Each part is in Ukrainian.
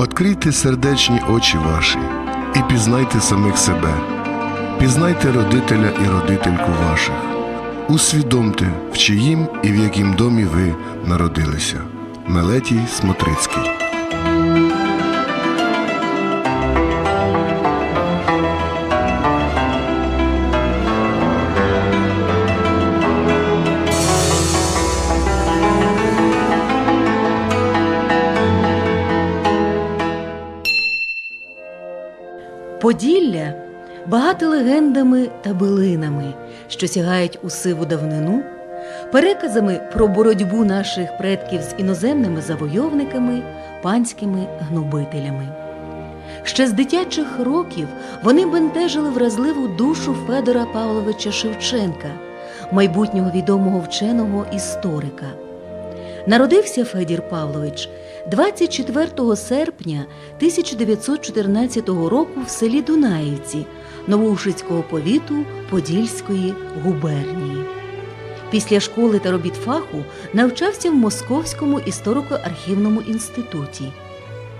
Открийте сердечні очі ваші і пізнайте самих себе, пізнайте родителя і родительку ваших, усвідомте, в чиїм і в яким домі ви народилися. Мелетій Смотрицький. Поділля багате легендами та билинами, що сягають у сиву давнину, переказами про боротьбу наших предків з іноземними завойовниками, панськими гнобителями. Ще з дитячих років вони бентежили вразливу душу Федора Павловича Шевченка, майбутнього відомого вченого історика. Народився Федір Павлович 24 серпня 1914 року в селі Дунаївці Новоушицького повіту Подільської губернії. Після школи та робіт фаху навчався в Московському історико-архівному інституті.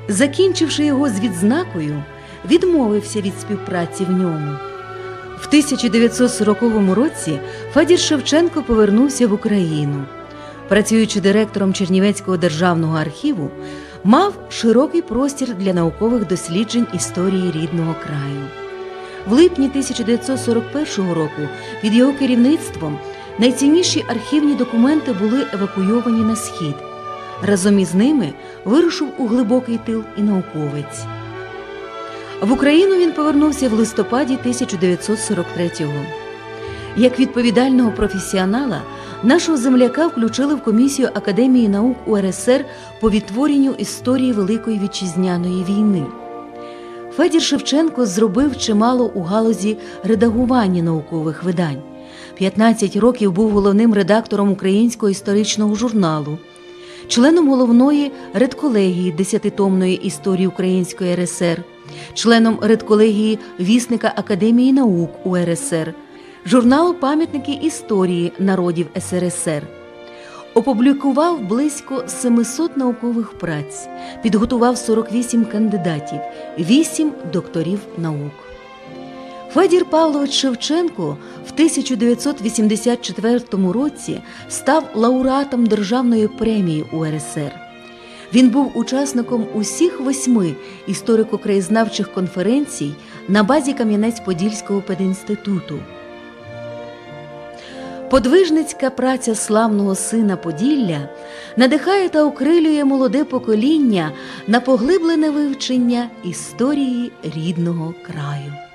Закінчивши його з відзнакою, відмовився від співпраці в ньому. В 1940 році Федір Шевченко повернувся в Україну. Працюючи директором Чернівецького державного архіву, мав широкий простір для наукових досліджень історії рідного краю. В липні 1941 року під його керівництвом найцінніші архівні документи були евакуйовані на схід. Разом із ними вирушив у глибокий тил і науковець. В Україну він повернувся в листопаді 1943-го. Як відповідального професіонала, нашого земляка включили в комісію Академії наук УРСР по відтворенню історії Великої вітчизняної війни. Федір Шевченко зробив чимало у галузі редагування наукових видань. 15 років був головним редактором українського історичного журналу, членом головної редколегії десятитомної історії Української РСР, членом редколегії Вісника Академії наук УРСР, журналу Пам'ятники історії народів СРСР. Опублікував близько 700 наукових праць, підготував 48 кандидатів, 8 докторів наук. Федір Павлович Шевченко в 1984 році став лауреатом Державної премії УРСР. Він був учасником усіх восьми історико-краєзнавчих конференцій на базі Кам'янець-Подільського пединституту. Подвижницька праця славного сина Поділля надихає та окрилює молоде покоління на поглиблене вивчення історії рідного краю.